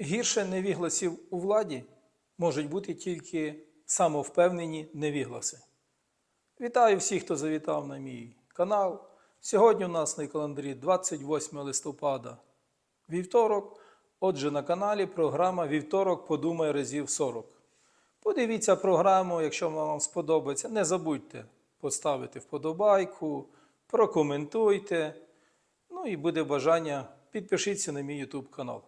Гірше невігласів у владі можуть бути тільки самовпевнені невігласи. Вітаю всіх, хто завітав на мій канал. Сьогодні у нас на календарі 28 листопада, вівторок. Отже, на каналі програма Вівторок подумай разів 40. Подивіться програму, якщо вам сподобається. Не забудьте поставити вподобайку, прокоментуйте. Ну і буде бажання, підпишіться на мій YouTube канал.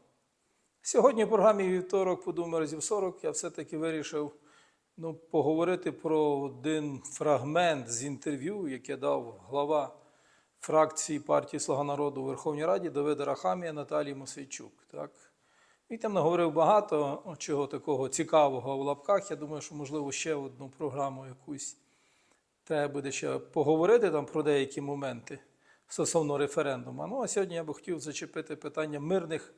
Сьогодні в програмі Вівторок подумай разів 40 я все-таки вирішив ну, поговорити про один фрагмент з інтерв'ю, яке дав глава фракції партії Слуга народу у Верховній Раді Давида Рахамія Наталії Мосейчук. Так? Він там наговорив багато чого такого цікавого в лапках. Я думаю, що можливо ще одну програму якусь треба буде ще поговорити там про деякі моменти стосовно референдуму. Ну а сьогодні я би хотів зачепити питання мирних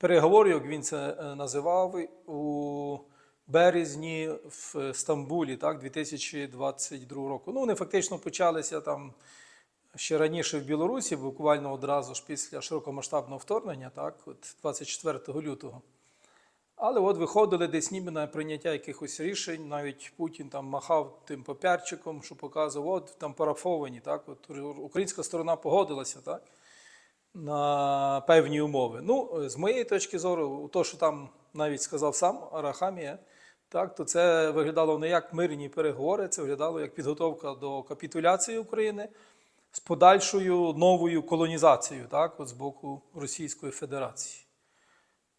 переговорів, як він це е, називав, у березні в Стамбулі, так, 2022 року. Ну, вони фактично почалися там ще раніше в Білорусі, буквально одразу ж після широкомасштабного вторгнення, так, от 24 лютого. Але от виходили десь ніби на прийняття якихось рішень, навіть Путін там махав тим папірчиком, що показував, от там парафовані, так, от українська сторона погодилася, так, на певні умови. Ну, з моєї точки зору, то, що там навіть сказав сам Арахамія, так, то це виглядало не як мирні переговори, це виглядало як підготовка до капітуляції України з подальшою новою колонізацією, так, от з боку Російської Федерації.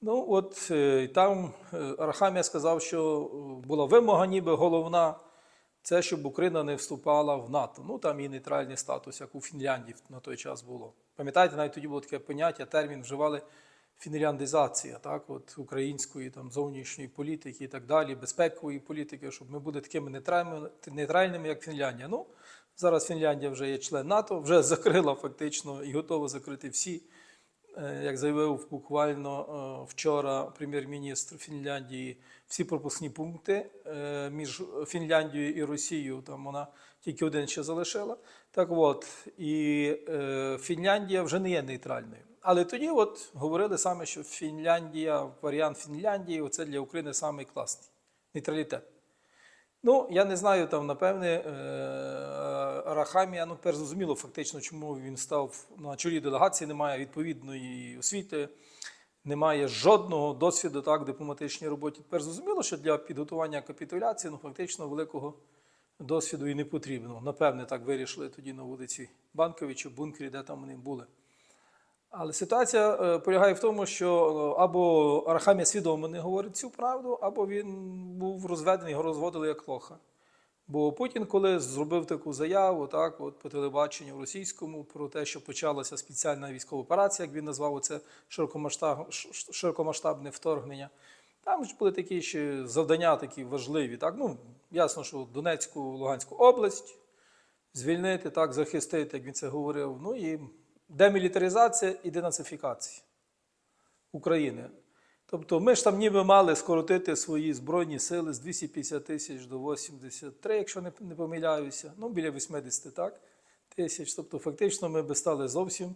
Ну, от е, там е, Арахамія сказав, що була вимога, ніби головна, це щоб Україна не вступала в НАТО. Ну там і нейтральний статус, як у Фінляндії на той час було. Пам'ятаєте, навіть тоді було таке поняття, термін вживали фінляндизація, так, от української там зовнішньої політики і так далі, безпекової політики, щоб ми були такими нейтральними, нейтральними, як Фінляндія. Ну, зараз Фінляндія вже є член НАТО, вже закрила фактично і готова закрити всі. Е, Як заявив буквально е, вчора прем'єр-міністр Фінляндії, всі пропускні пункти е, між Фінляндією і Росією, там вона тільки один ще залишила. Так от, і Фінляндія вже не є нейтральною. Але тоді от говорили саме, що Фінляндія, варіант Фінляндії, це для України самий нейтралітет. Ну, я не знаю, там, напевне, е, Арахамія, ну, перш зрозуміло, фактично, чому він став на чолі делегації, немає відповідної освіти, немає жодного досвіду так, в дипломатичній роботі. Тепер зрозуміло, що для підготування капітуляції ну, фактично великого досвіду і не потрібно. Напевне, так вирішили тоді на вулиці Банкові чи в бункері, де там вони були. Але ситуація е, полягає в тому, що е, або Арахамія свідомо не говорить цю правду, або він був розведений, його розводили як лоха. Бо Путін, коли зробив таку заяву, так, от по телебаченню російському, про те, що почалася спеціальна військова операція, як він назвав це широкомасштаб, широкомасштабне вторгнення, там ж були такі ще завдання такі важливі. Так? Ну, ясно, що Донецьку, Луганську область звільнити, так, захистити, як він це говорив. Ну і демілітаризація і денацифікація України. Тобто ми ж там ніби мали скоротити свої збройні сили з 250 тисяч до 83, якщо не, помиляюся, ну біля 80 так, тисяч. Тобто, фактично, ми би стали зовсім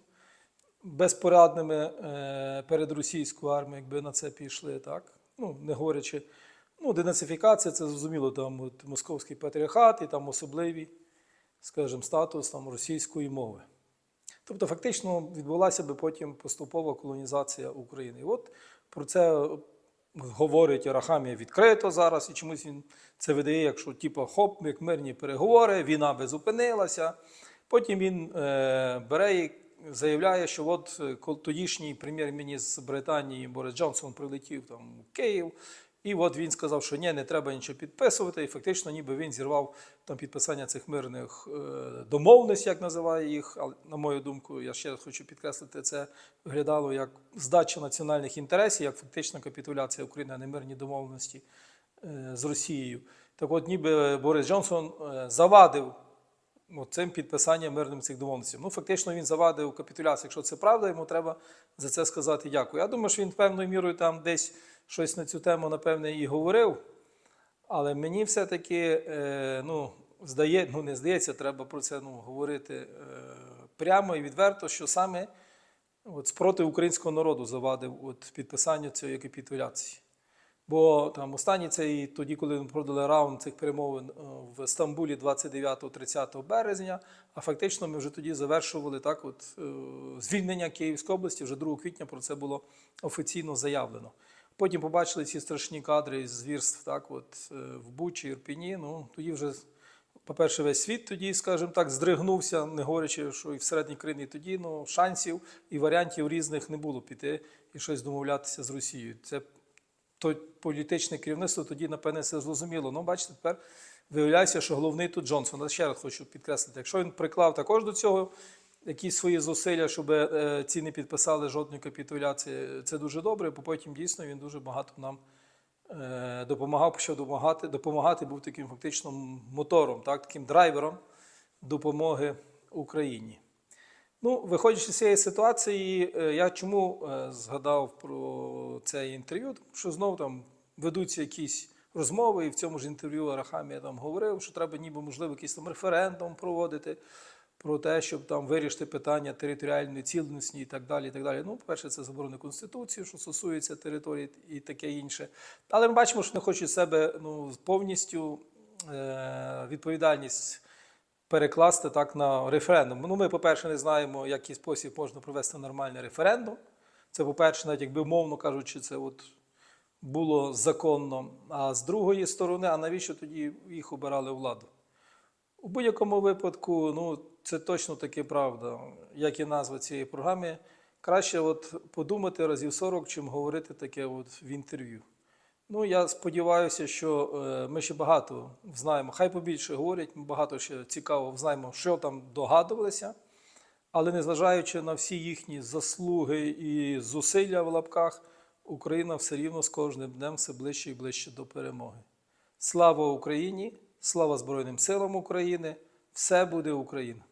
безпорадними е, перед російською армією, якби на це пішли, так. Ну, не говорячи, ну, денацифікація, це зрозуміло, там от, московський патріархат і там особливий, скажімо, статус там, російської мови. Тобто, фактично відбулася би потім поступова колонізація України. І от про це говорить Арахамія відкрито зараз, і чомусь він це видає, якщо типу, хоп, як мирні переговори, війна би зупинилася. Потім він е, бере і заявляє, що от е, тодішній прем'єр-міністр Британії Борис Джонсон прилетів там у Київ. І от він сказав, що ні, не треба нічого підписувати, і фактично, ніби він зірвав там підписання цих мирних е, домовленостей, як називає їх. Але на мою думку, я ще раз хочу підкреслити, це виглядало як здача національних інтересів, як фактична капітуляція України, а не мирні домовленості е, з Росією. Так от, ніби Борис Джонсон е, завадив цим підписанням мирним цих домовленостей. Ну, фактично, він завадив капітуляцію. Якщо це правда, йому треба за це сказати дякую. Я думаю, що він певною мірою там десь щось на цю тему, напевне, і говорив. Але мені все-таки е, ну, здає, ну, не здається, треба про це ну, говорити е, прямо і відверто, що саме от, спроти українського народу завадив от, підписанню цієї капітуляції. Бо там останній цей, тоді, коли ми продали раунд цих перемовин е, в Стамбулі 29-30 березня, а фактично ми вже тоді завершували так, от, звільнення Київської області, вже 2 квітня про це було офіційно заявлено. Потім побачили ці страшні кадри з звірств так, от, е, в Бучі, Ірпіні. Ну, тоді вже, по-перше, весь світ тоді, скажімо так, здригнувся, не говорячи, що і всередині країни і тоді ну, шансів і варіантів різних не було піти і щось домовлятися з Росією. Це то політичне керівництво тоді, напевне, це зрозуміло. Ну, бачите, тепер виявляється, що головний тут Джонсон. Я ще раз хочу підкреслити, якщо він приклав також до цього якісь свої зусилля, щоб е, ці не підписали жодної капітуляції, це дуже добре, бо потім дійсно він дуже багато нам е, допомагав, почав допомагати, допомагати, був таким фактично мотором, так, таким драйвером допомоги Україні. Ну, виходячи з цієї ситуації, е, я чому згадав про це інтерв'ю? Що знову там ведуться якісь розмови, і в цьому ж інтерв'ю Арахамія там говорив, що треба ніби можливо якийсь там референдум проводити про те, щоб там вирішити питання територіальної цілісності і так далі. І так далі. Ну, по-перше, це заборони Конституції, що стосується території і таке інше. Але ми бачимо, що не хочуть себе ну, повністю е- відповідальність перекласти так на референдум. Ну, ми, по-перше, не знаємо, який спосіб можна провести нормальний референдум. Це, по-перше, навіть якби мовно кажучи, це от було законно. А з другої сторони, а навіщо тоді їх обирали у владу? У будь-якому випадку, ну, це точно таки правда, як і назва цієї програми. Краще от подумати разів 40, чим говорити таке от в інтерв'ю. Ну, я сподіваюся, що е, ми ще багато знаємо. Хай побільше говорять, ми багато ще цікаво знаємо, що там догадувалися. Але незважаючи на всі їхні заслуги і зусилля в лапках, Україна все рівно з кожним днем все ближче і ближче до перемоги. Слава Україні! Слава Збройним силам України! Все буде Україна!